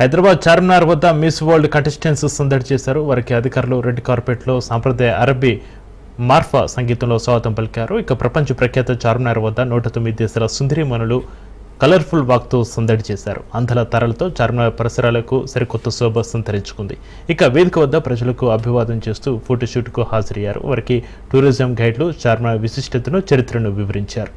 హైదరాబాద్ చార్మినార్ వద్ద miss world contestants సందడి చేశారు. వారికి అధికారులు రెడ్ కార్పెట్లో సాంప్రదాయ అరబీ మార్ఫా సంగీతంలో స్వాగతం పలికారు. ఇక ప్రపంచ ప్రఖ్యాత చార్మినార్ వద్ద నూట తొమ్మిది దేశాల సుందరిమణులు కలర్ఫుల్ వాక్తో సందడి చేశారు. అంధల తరలతో చార్మినార్ పరిసరాలకు సరికొత్త శోభ సంతరించుకుంది ఇక వేదిక వద్ద ప్రజలకు అభివాదం చేస్తూ ఫోటోషూట్కు హాజరయ్యారు. వారికి టూరిజం గైడ్లు చార్మినార్ విశిష్టతను చరిత్రను వివరించారు.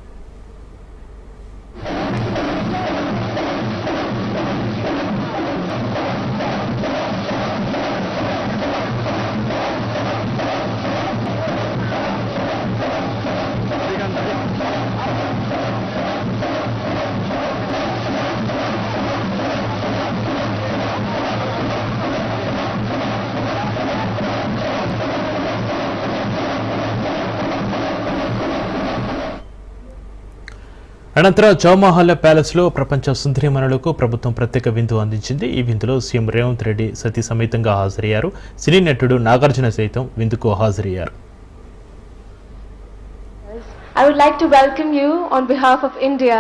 అనంతరం చౌమహల్ల ప్యాలెస్లో ప్రపంచ సుందరిమణులకు ప్రభుత్వం ప్రత్యేక విందు అందించింది ఈ విందులో సీఎం రేవంత్ రెడ్డి సతీ సమేతంగా హాజరయ్యారు సినీ నటుడు నాగార్జున సైతం విందుకు హాజరయ్యారు I would like to welcome you on behalf of India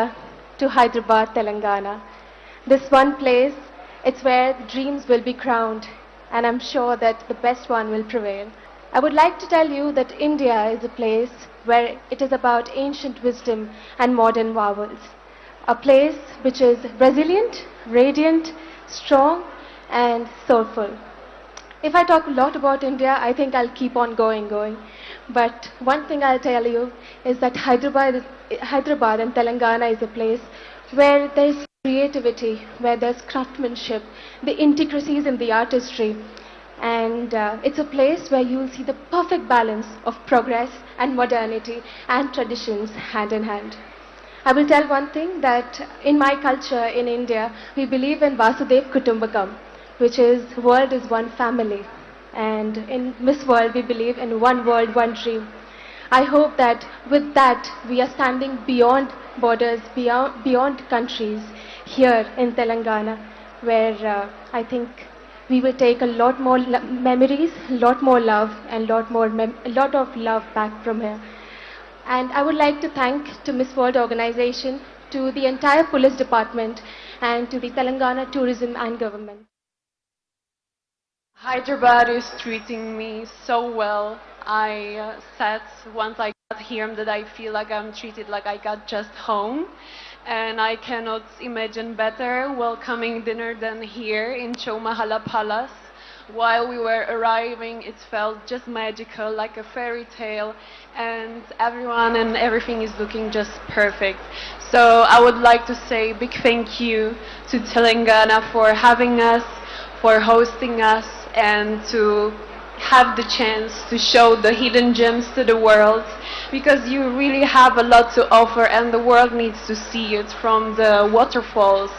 to Hyderabad, Telangana. This one place, it's where dreams will be crowned, and I'm sure that the best one will prevail. I would like to tell you that India is a place where it is about ancient wisdom and modern marvels. A place which is resilient, radiant, strong, and soulful. If I talk a lot about India, I think I'll keep on going, going. But one thing I'll tell you is that Hyderabad, Hyderabad and Telangana is a place where there's creativity, where there's craftsmanship, the intricacies in the artistry. And uh, it's a place where you'll see the perfect balance of progress and modernity and traditions hand in hand. I will tell one thing that in my culture in India, we believe in Vasudev Kutumbakam, which is world is one family. And in Miss World, we believe in one world, one dream. I hope that with that, we are standing beyond borders, beyond, beyond countries here in Telangana, where uh, I think we will take a lot more memories, a lot more love, and lot more a lot of love back from here. And I would like to thank to Miss World organization, to the entire police department, and to the Telangana tourism and government. Hyderabad is treating me so well. I uh, said once I got here that I feel like I'm treated like I got just home. And I cannot imagine better welcoming dinner than here in Chomahala Palace. While we were arriving, it felt just magical, like a fairy tale, and everyone and everything is looking just perfect. So I would like to say big thank you to Telangana for having us, for hosting us, and to have the chance to show the hidden gems to the world because you really have a lot to offer and the world needs to see it from the waterfalls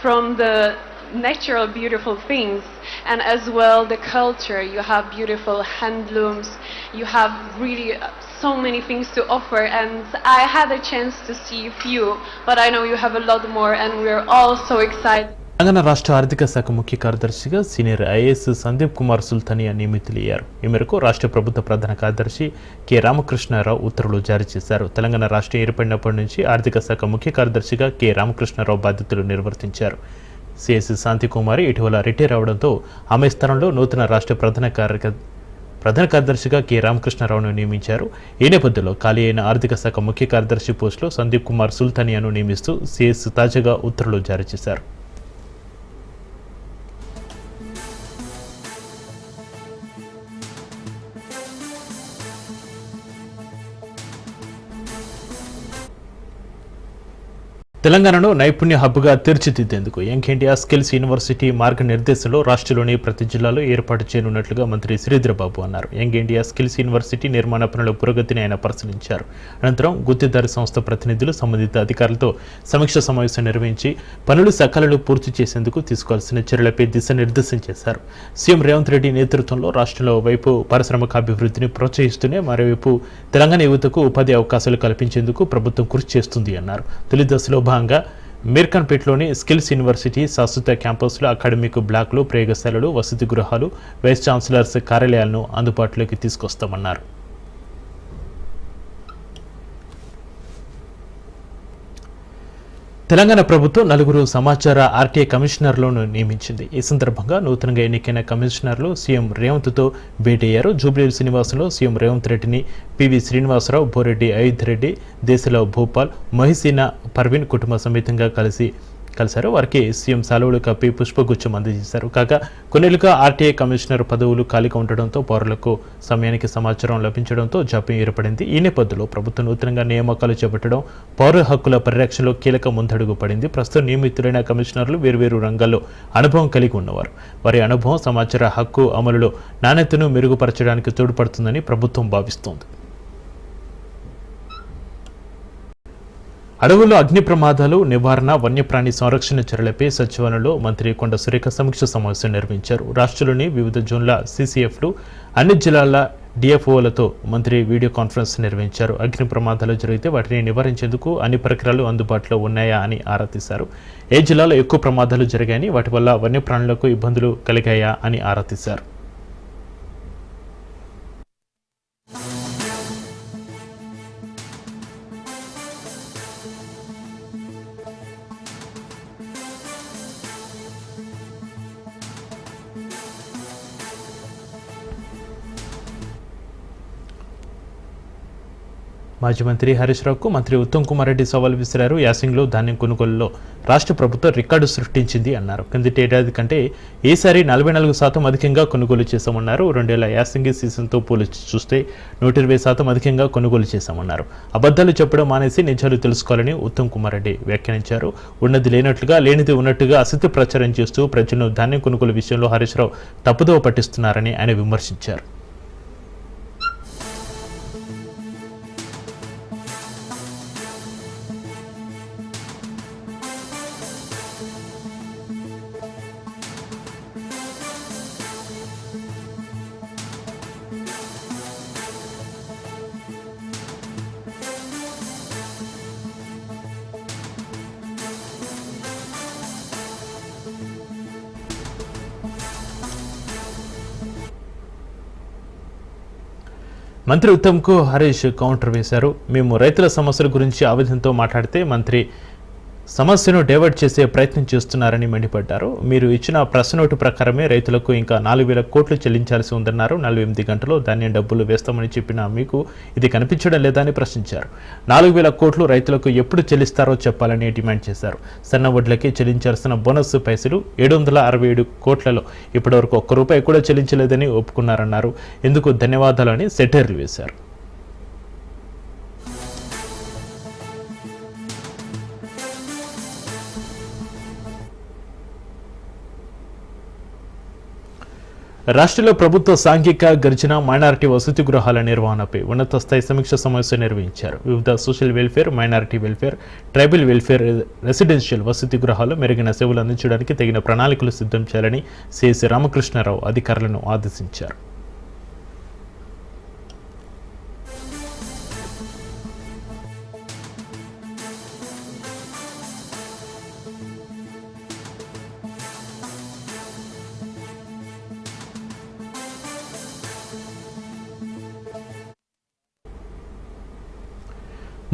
from the natural beautiful things and as well the culture. You have beautiful handlooms you have really uh, so many things to offer and i had a chance to see a few but i know you have a lot more and we're all so excited Telangana రాష్ట్ర ఆర్థిక శాఖ ముఖ్య కార్యదర్శిగా senior IAS Sandeep Kumar Sultania నియమితులయ్యారు ఈ మేరకు రాష్ట్ర ప్రభుత్వ ప్రధాన కార్యదర్శి కె. రామకృష్ణారావు ఉత్తర్వులు జారీ చేశారు. తెలంగాణ రాష్ట్రం ఏర్పడినప్పటి నుంచి ఆర్థిక శాఖ ముఖ్య కార్యదర్శిగా కె. రామకృష్ణారావు బాధ్యతలు నిర్వర్తించారు. సిఎస్ శాంతికుమారి ఇటీవల రిటైర్ అవడంతో ఆమె స్థానంలో నూతన రాష్ట్ర ప్రధాన కార్య ప్రధాన కార్యదర్శిగా కె. రామకృష్ణారావును నియమించారు. ఈ నేపథ్యంలో ఖాళీ అయిన ఆర్థిక శాఖ ముఖ్య కార్యదర్శి పోస్టులో సందీప్ కుమార్ సుల్తానియాను నియమిస్తూ సిఎస్ తాజాగా ఉత్తర్వులు జారీ చేశారు. తెలంగాణను నైపుణ్య హబ్గా తీర్చిదిద్దేందుకు యంగ్ ఇండియా స్కిల్స్ యూనివర్సిటీ మార్గనిర్దేశంలో రాష్ట్రంలోని ప్రతి జిల్లాలో ఏర్పాటు చేయనున్నట్లుగా మంత్రి శ్రీధరబాబు అన్నారు. యంగ్ ఇండియా స్కిల్స్ యూనివర్సిటీ నిర్మాణ పనుల పురోగతిని ఆయన పరిశీలించారు. అనంతరం గుత్తిదారు సంస్థ ప్రతినిధులు సంబంధిత అధికారులతో సమీక్ష సమావేశం నిర్వహించి పనులు సకాలంలో పూర్తి చేసేందుకు తీసుకోవాల్సిన చర్యలపై దిశానిర్దేశం చేశారు. సీఎం రేవంత్ రెడ్డి నేతృత్వంలో రాష్ట్రంలో వైపు పారిశ్రామిక అభివృద్ధిని ప్రోత్సహిస్తూనే మరోవైపు తెలంగాణ యువతకు ఉపాధి అవకాశాలు కల్పించేందుకు ప్రభుత్వం కృషి చేస్తుంది అన్నారు. తొలి దశలో భాగంగా మీర్ఖాన్పేట్లోని స్కిల్స్ యూనివర్సిటీ శాశ్వత క్యాంపస్లో అకాడమిక్ బ్లాక్లు ప్రయోగశాలలు వసతి గృహాలు వైస్ ఛాన్సలర్స్ కార్యాలయాలను అందుబాటులోకి తీసుకొస్తామన్నారు. తెలంగాణ ప్రభుత్వం నలుగురు సమాచార ఆర్టీఐ కమిషనర్లను నియమించింది. ఈ సందర్భంగా నూతనంగా ఎన్నికైన కమిషనర్లు సీఎం రేవంత్తో భేటీ అయ్యారు జూబ్లీ శ్రీనివాసంలో సీఎం రేవంత్ రెడ్డిని పివి శ్రీనివాసరావు బోరెడ్డి అయోధ్య రెడ్డి దేశరావు భూపాల్ మహిసీనా పర్వీన్ కుటుంబ సమేతంగా కలిసి కలిశారు. వారికి సీఎం సెలవులు కప్పి పుష్పగుచ్చం అందజేశారు. కాగా కొన్నేళ్ళుగా ఆర్టీఐ కమిషనర్ పదవులు ఖాళీగా ఉండడంతో పౌరులకు సమయానికి సమాచారం లభించడంతో జాప్యం ఏర్పడింది. ఈ నేపథ్యంలో ప్రభుత్వం నూతనంగా నియామకాలు చేపట్టడం పౌర హక్కుల పరిరక్షణలో కీలక ముందడుగు పడింది. ప్రస్తుతం నియమితులైన కమిషనర్లు వేర్వేరు రంగాల్లో అనుభవం కలిగి ఉన్నవారు. వారి అనుభవం సమాచార హక్కు అమలులో నాణ్యతను మెరుగుపరచడానికి తోడ్పడుతుందని ప్రభుత్వం భావిస్తోంది. అడవుల్లో అగ్ని ప్రమాదాలు నివారణ వన్యప్రాణి సంరక్షణ చర్యలపై సచివాలయంలో మంత్రి కొండ సురేఖ సమీక్ష సమావేశం నిర్వహించారు. రాష్ట్రంలోని వివిధ జోన్ల సీసీఎఫ్లు అన్ని జిల్లాల డిఎఫ్ఓలతో మంత్రి వీడియో కాన్ఫరెన్స్ నిర్వహించారు. అగ్ని ప్రమాదాలు జరిగితే వాటిని నివారించేందుకు అన్ని పరికరాలు అందుబాటులో ఉన్నాయా అని ఆరా తీశారు. ఏ జిల్లాలో ఎక్కువ ప్రమాదాలు జరిగాయని వాటి వల్ల వన్యప్రాణులకు ఇబ్బందులు కలిగాయా అని ఆరా తీశారు. మాజీ మంత్రి హరీష్ రావుకు మంత్రి ఉత్తమ్ కుమార్ రెడ్డి సవాల్ విసిరారు. యాసింగ్లో ధాన్యం కొనుగోలులో రాష్ట్ర ప్రభుత్వం రికార్డు సృష్టించింది అన్నారు. కిందటి ఏడాది కంటే ఈసారి నలభై నాలుగు శాతం అధికంగా కొనుగోలు చేశామన్నారు. రెండేళ్ళ యాసింగి సీజన్తో పోల్చి చూస్తే నూట ఇరవై శాతం అధికంగా కొనుగోలు చేశామన్నారు. అబద్ధాలు చెప్పడం మానేసి నిజాలు తెలుసుకోవాలని ఉత్తమ్ కుమార్ రెడ్డి వ్యాఖ్యానించారు. ఉన్నది లేనట్లుగా లేనిది ఉన్నట్టుగా అసత్య ప్రచారం చేస్తూ ప్రజలను ధాన్యం కొనుగోలు విషయంలో హరీష్ రావు తప్పుదోవ పట్టిస్తున్నారని ఆయన విమర్శించారు. మంత్రి ఉత్తమ్కు హరీష్ కౌంటర్ వేశారు. మేము రైతుల సమస్యల గురించి ఆవేదనతో మాట్లాడితే మంత్రి సమస్యను డైవర్ట్ చేసే ప్రయత్నం చేస్తున్నారని మండిపడ్డారు. మీరు ఇచ్చిన ప్రెస్ నోటు ప్రకారమే రైతులకు ఇంకా నాలుగు వేల కోట్లు చెల్లించాల్సి ఉందన్నారు. నలభై ఎనిమిది గంటలు ధాన్యం డబ్బులు వేస్తామని చెప్పిన మీకు ఇది కనిపించడం లేదా అని ప్రశ్నించారు. నాలుగు వేల కోట్లు రైతులకు ఎప్పుడు చెల్లిస్తారో చెప్పాలని డిమాండ్ చేశారు. సన్న వడ్లకి చెల్లించాల్సిన బోనస్ పైసలు ఏడు వందల అరవై ఏడు కోట్లలో ఇప్పటివరకు ఒక్క రూపాయి కూడా చెల్లించలేదని ఒప్పుకున్నారన్నారు. ఎందుకు ధన్యవాదాలు అని సెటైర్లు వేశారు. రాష్ట్రంలో ప్రభుత్వ సాంఘిక గర్జన మైనారిటీ వసతి గృహాల నిర్వహణపై ఉన్నత స్థాయి సమీక్ష సమావేశం నిర్వహించారు. వివిధ social welfare minority welfare tribal welfare residential వసతి గృహాలు మెరుగైన సేవలు అందించడానికి తగిన ప్రణాళికలు సిద్ధం చేయాలని సిఎస్ రామకృష్ణారావు అధికారులను ఆదేశించారు.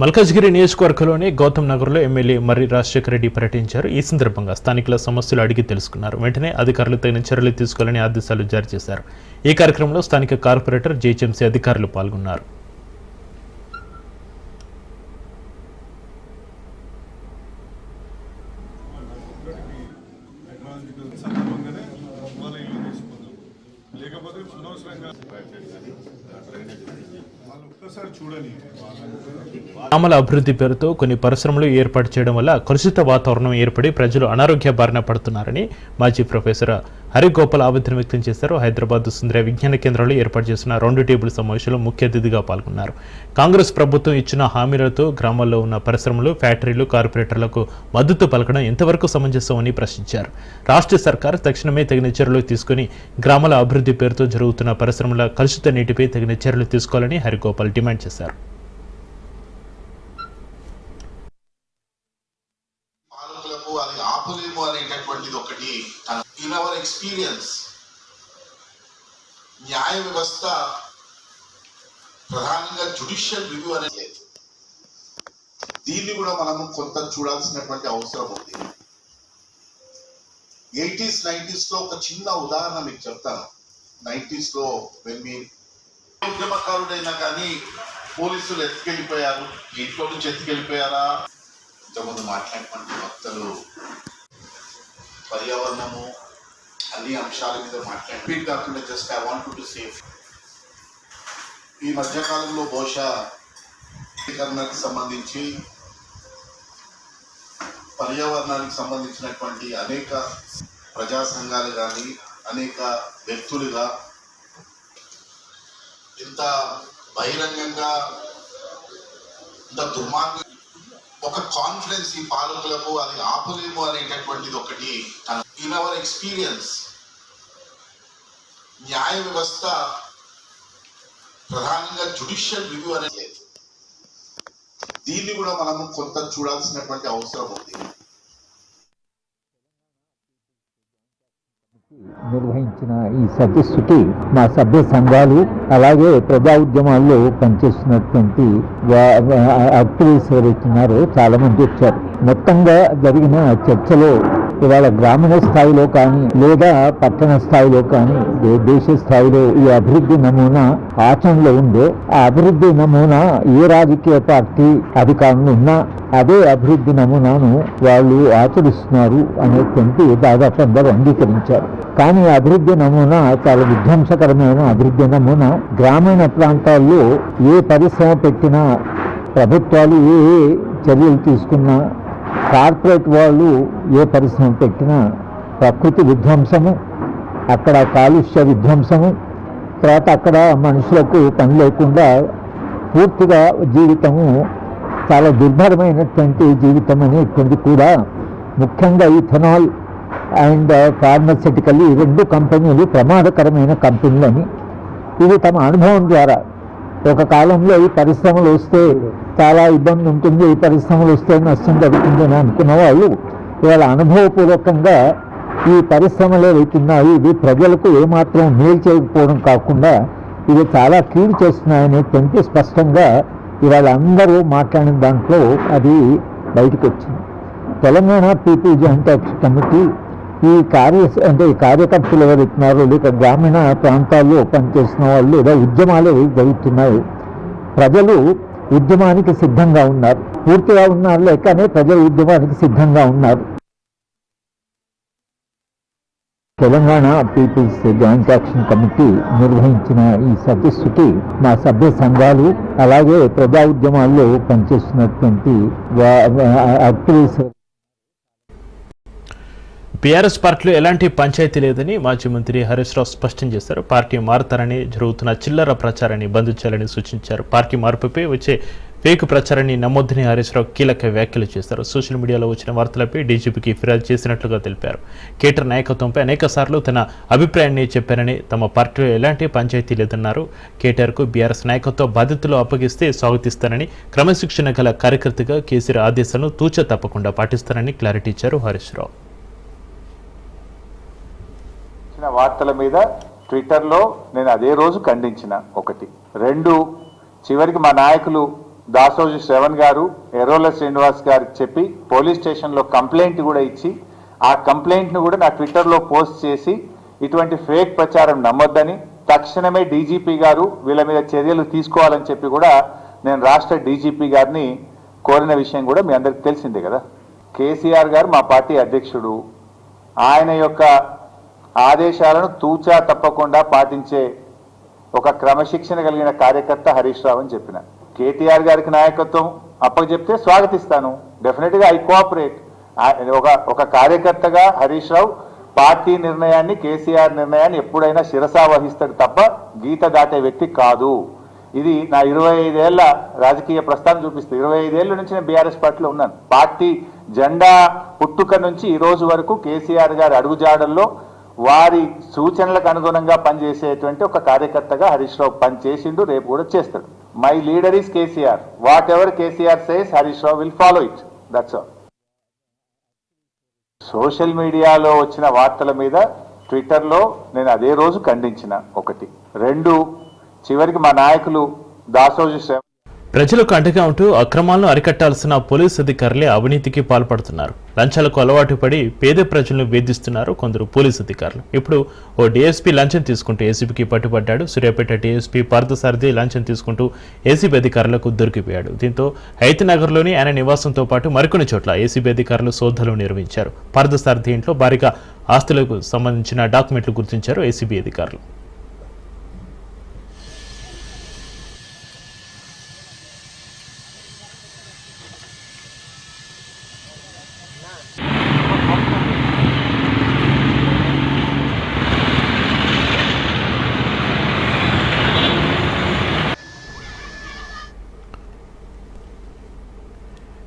మల్కజ్గిరి నియోజకవర్గంలోని గౌతమ్ నగర్లో ఎమ్మెల్యే మర్రి రాజశేఖర రెడ్డి పర్యటించారు. ఈ సందర్భంగా స్థానికుల సమస్యలు అడిగి తెలుసుకున్నారు. వెంటనే అధికారులు తగిన చర్యలు తీసుకోవాలని ఆదేశాలు జారీ చేశారు. ఈ కార్యక్రమంలో స్థానిక కార్పొరేటర్ జేహెచ్ఎంసీ అధికారులు పాల్గొన్నారు. గ్రామాల అభివృద్ధి పేరుతో కొన్ని పరిశ్రమలు ఏర్పాటు చేయడం వల్ల కలుషిత వాతావరణం ఏర్పడి ప్రజలు అనారోగ్య బారిన పడుతున్నారని మాజీ ప్రొఫెసర్ హరిగోపాల్ ఆవేదన వ్యక్తం చేశారు. హైదరాబాద్ సుందర విజ్ఞాన కేంద్రంలో ఏర్పాటు చేసిన రౌండ్ టేబుల్ సమావేశంలో ముఖ్య అతిథిగా పాల్గొన్నారు. కాంగ్రెస్ ప్రభుత్వం ఇచ్చిన హామీలతో గ్రామాల్లో ఉన్న పరిశ్రమలు ఫ్యాక్టరీలు కార్పొరేటర్లకు మద్దతు పలకడం ఎంతవరకు సమంజసమని ప్రశ్నించారు. రాష్ట్ర సర్కార్ తక్షణమే తగిన చర్యలు తీసుకుని గ్రామాల అభివృద్ధి పేరుతో జరుగుతున్న పరిశ్రమల కలుషిత నీటిపై తగిన చర్యలు తీసుకోవాలని హరిగోపాల్ డిమాండ్ చేశారు పాలకులకు అది ఆపలేము అనేటటువంటిది ఒకటి ఇన్ అవర్ ఎక్స్పీరియన్స్ న్యాయ వ్యవస్థ ప్రధానంగా జుడిషియల్ రివ్యూ అనేది లేదు దీన్ని కూడా మనము కొంత చూడాల్సినటువంటి అవసరం ఉంది ఎయిటీస్ నైన్టీస్లో ఒక చిన్న ఉదాహరణ మీకు చెప్తాను నైన్టీస్లో మీ ఉద్యమకారుడైనా కానీ పోలీసులు ఎత్తుకెళ్ళిపోయారు ఇంట్లో నుంచి ఎత్తుకెళ్ళిపోయారా ఇంతకుముందు మాట్లాడినటువంటి భక్తులు పర్యావరణము అన్ని అంశాల మీద మాట్లాడి రిపీట్ కాకుండా just I want to safe ఈ మధ్యకాలంలో బహుశా సంబంధించి పర్యావరణానికి సంబంధించినటువంటి అనేక ప్రజా సంఘాలు కానీ అనేక వ్యక్తులుగా ఇంత బహిరంగంగా ఇంత దుర్మార్గం ఒక కాన్ఫిడెన్స్ ఈ పాలకులకు అది ఆపలేము అనేటటువంటిది ఒకటి ఇన్ అవర్ ఎక్స్పీరియన్స్ న్యాయ వ్యవస్థ ప్రధానంగా జుడిషియల్ రివ్యూ అనేది లేదు దీన్ని కూడా మనము కొంత చూడాల్సినటువంటి అవసరం ఉంది. నిర్వహించిన ఈ సదస్సుకి మా సభ్య సంఘాలు అలాగే ప్రజా ఉద్యమాల్లో పనిచేస్తున్నటువంటి వా- వా- యాక్టివిస్ట్ ఎవరైతే చాలా మంది వచ్చారు. మొత్తంగా జరిగిన చర్చలో ఇవాళ గ్రామీణ స్థాయిలో కానీ లేదా పట్టణ స్థాయిలో కానీ దేశ స్థాయిలో ఈ అభివృద్ధి నమూనా ఆచరణలో ఉందో ఆ అభివృద్ధి నమూనా ఏ రాజకీయ పార్టీ అధికారంలో ఉన్నా అదే అభివృద్ధి నమూనాను వాళ్ళు ఆచరిస్తున్నారు అనేటువంటి దాదాపు అందరూ అంగీకరించారు. కానీ అభివృద్ధి నమూనా చాలా విధ్వంసకరమైన అభివృద్ధి నమూనా. గ్రామీణ ప్రాంతాల్లో ఏ పరిశ్రమ పెట్టినా ప్రభుత్వాలు ఏ ఏ చర్యలు తీసుకున్నా కార్పొరేట్ వాళ్ళు ఏ పరిశ్రమ పెట్టినా ప్రకృతి విధ్వంసము అక్కడ కాలుష్య విధ్వంసము తర్వాత అక్కడ మనుషులకు పని లేకుండా పూర్తిగా జీవితము చాలా దుర్భరమైనటువంటి జీవితం అనేటువంటి కూడా ముఖ్యంగా ఇథనాల్ అండ్ ఫార్మసిటికల్ ఈ రెండు కంపెనీలు ప్రమాదకరమైన కంపెనీలని. ఇది తమ అనుభవం ద్వారా ఒక కాలంలో ఈ పరిశ్రమలు వస్తే చాలా ఇబ్బంది ఉంటుంది ఈ పరిశ్రమలు వస్తే నష్టం జరుగుతుంది అని అనుకున్న వాళ్ళు ఇవాళ అనుభవపూర్వకంగా ఈ పరిశ్రమలు ఏవైతున్నాయి ఇవి ప్రజలకు ఏమాత్రం మేలు చేయకపోవడం కాకుండా ఇవి చాలా కీడు చేస్తున్నాయనేటువంటి స్పష్టంగా ఇవాళ అందరూ మాట్లాడిన దాంట్లో అది బయటకు వచ్చింది. Telangana people joint action committee ఈ కార్య అంటే ఈ కార్యకర్తలు ఎవరున్నారు లేక గ్రామీణ ప్రాంతాల్లో పనిచేస్తున్న వాళ్ళు లేదా ఉద్యమాలు జరుగుతున్నాయి. ప్రజలు ఉద్యమానికి సిద్ధంగా ఉన్నారు. పూర్తిగా ఉన్నారు లేకనే ప్రజలు ఉద్యమానికి సిద్ధంగా ఉన్నారు. Telangana peoples joint action committee నిర్వహించిన ఈ సదస్సుకి మా సభ్య సంఘాలు అలాగే ప్రజా ఉద్యమాల్లో పనిచేస్తున్నటువంటి యాక్టివిస్ట్ బీఆర్ఎస్ పార్టీలో ఎలాంటి పంచాయతీ లేదని మాజీ మంత్రి హరీష్ రావు స్పష్టం చేశారు. పార్టీ మారుతారని జరుగుతున్న చిల్లర ప్రచారాన్ని బంద్ చేయాలని సూచించారు. పార్టీ మార్పుపై వచ్చే ఫేక్ ప్రచారాన్ని నమ్మొద్దని హరీష్ రావు కీలక వ్యాఖ్యలు చేశారు. సోషల్ మీడియాలో వచ్చిన వార్తలపై డీజీపీకి ఫిర్యాదు చేసినట్లుగా తెలిపారు. కేటర్ నాయకత్వంపై అనేక సార్లు తన అభిప్రాయాన్ని చెప్పారని తమ పార్టీలో ఎలాంటి పంచాయతీ లేదన్నారు. కేటీఆర్కు బీఆర్ఎస్ నాయకత్వ బాధ్యతలు అప్పగిస్తే స్వాగతిస్తారని క్రమశిక్షణ గల కార్యకర్తగా కేసీఆర్ ఆదేశాలను తూచ తప్పకుండా పాటిస్తారని క్లారిటీ ఇచ్చారు హరీష్ రావు. వచ్చిన వార్తల మీద ట్విట్టర్లో నేను అదే రోజు ఖండించిన ఒకటి. రెండు చివరికి మా నాయకులు దాసోజు శ్రవణ్ గారు ఎర్రోల శ్రీనివాస్ గారికి చెప్పి పోలీస్ స్టేషన్లో కంప్లైంట్ కూడా ఇచ్చి ఆ కంప్లైంట్ను కూడా నా ట్విట్టర్లో పోస్ట్ చేసి ఇటువంటి ఫేక్ ప్రచారం నమ్మొద్దని తక్షణమే డీజీపీ గారు వీళ్ళ మీద చర్యలు తీసుకోవాలని చెప్పి కూడా నేను రాష్ట్ర డీజీపీ గారిని కోరిన విషయం కూడా మీ అందరికి తెలిసిందే కదా. కేసీఆర్ గారు మా పార్టీ అధ్యక్షుడు. ఆయన యొక్క ఆదేశాలను తూచా తప్పకుండా పాటించే ఒక క్రమశిక్షణ కలిగిన కార్యకర్త హరీష్ రావు అని చెప్పిన. కేటీఆర్ గారికి నాయకత్వం అప్పచెప్తే స్వాగతిస్తాను. డెఫినెట్గా ఐ కోఆపరేట్ ఒక ఒక కార్యకర్తగా హరీష్ రావు పార్టీ నిర్ణయాన్ని కేసీఆర్ నిర్ణయాన్ని ఎప్పుడైనా శిరసా వహిస్తాడు తప్ప గీత దాటే వ్యక్తి కాదు. ఇది నా ఇరవై ఐదేళ్ళ రాజకీయ ప్రస్థానం చూపిస్తుంది. ఇరవై ఐదేళ్ళ నుంచి నేను బీఆర్ఎస్ పార్టీలో ఉన్నాను. పార్టీ జెండా పుట్టుక నుంచి ఈ రోజు వరకు కేసీఆర్ గారి అడుగుజాడల్లో వారి సూచనలకు అనుగుణంగా పనిచేసేటువంటి ఒక కార్యకర్తగా హరీష్ రావు పనిచేసిండు రేపు కూడా చేస్తాడు. My leader is KCR whatever KCR says Harish Rao will follow it that's all social మీడియాలో వచ్చిన వార్తల మీద ట్విట్టర్లో నేను అదే రోజు ఖండించిన ఒకటి. రెండు చివరికి మా నాయకులు దాసోజు శ్రమ ప్రజలకు అండగా ఉంటూ అక్రమాలను అరికట్టాల్సిన పోలీసు అధికారులే అవినీతికి పాల్పడుతున్నారు. లంచాలకు అలవాటు పడి పేద ప్రజలను వేధిస్తున్నారు కొందరు పోలీసు అధికారులు. ఇప్పుడు ఓ డీఎస్పీ లంచం తీసుకుంటూ ఏసీబీకి పట్టుబడ్డాడు. సూర్యాపేట డీఎస్పీ పార్థసారథి లంచం తీసుకుంటూ ఏసీబీ అధికారులకు దొరికిపోయాడు. దీంతో హైతనగర్లోని ఆయన నివాసంతో పాటు మరికొన్ని చోట్ల ఏసీబీ అధికారులు సోదాలు నిర్వహించారు. పార్థసారథి ఇంట్లో భారీగా ఆస్తులకు సంబంధించిన డాక్యుమెంట్లు గుర్తించారు ఏసీబీ అధికారులు.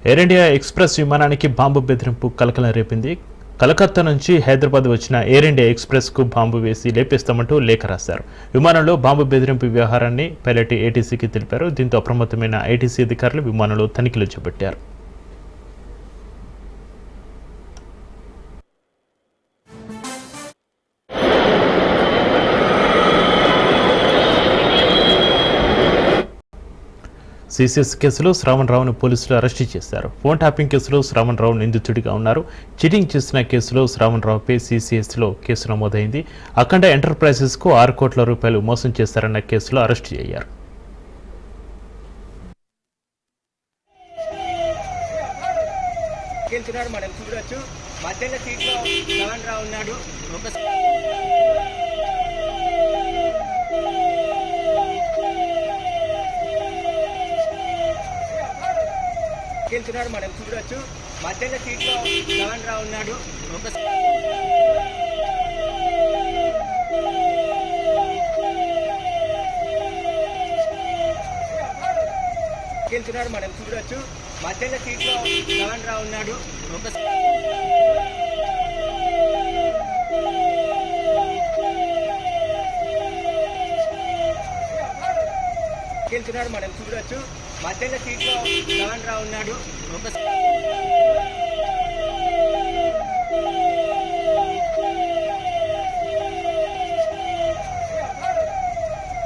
ఎయిర్ ఇండియా ఎక్స్ప్రెస్ విమానానికి బాంబు బెదిరింపు కలకలం రేపింది. కలకత్తా నుంచి హైదరాబాద్ వచ్చిన ఎయిర్ ఇండియా ఎక్స్ప్రెస్కు బాంబు వేసి లేపేస్తామంటూ లేఖ రాశారు. విమానంలో బాంబు బెదిరింపు వ్యవహారాన్ని పైలట్ ఏటీసీకి తెలిపారు. దీంతో అప్రమత్తమైన ఐటీసీ అధికారులు విమానంలో తనిఖీలు చేపట్టారు. సీసీఎస్ కేసులో శ్రావణ్ రావును పోలీసులు అరెస్టు చేశారు. ఫోన్ ట్యాపింగ్ కేసులో శ్రావణ్ రావు నిందితుడిగా ఉన్నారు. చీటింగ్ చేసిన కేసులో శ్రావణ్ రావుపై సీసీఎస్లో కేసు నమోదైంది. అఖండ ఎంటర్ప్రైజెస్కు ఆరు కోట్ల రూపాయలు మోసం చేశారన్న కేసులో అరెస్టు అయ్యారు. చూడొచ్చు. మధ్యలో సీట్లో శ్రవణ్ రావు ఉన్నాడు. ఒక ఉన్నారు మనం చూడొచ్చు. మధ్యలో సీట్లో శ్రవణ్ రావు ఉన్నాడు. ఒక గెలుచున్నాడు మనం చూడొచ్చు. మధ్యలో సీట్లో శ్రవణ్ రావు ఉన్నాడు. ఒక గెలుచున్నాడు మనం చూడొచ్చు. మధ్యలో సీట్లో శ్రవణ్ రావు ఉన్నాడు. ఒక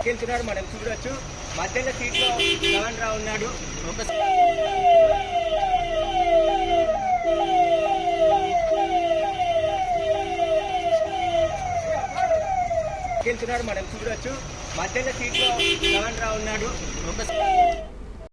గెలుచున్నాడు మనం చూడొచ్చు. మధ్యలో సీట్లో శ్రవణ్ రావు ఉన్నాడు. ఒక గెలుచున్నాడు మనం చూడొచ్చు. మధ్యలో సీట్లో శ్రవణ్ రావు ఉన్నాడు. ఒక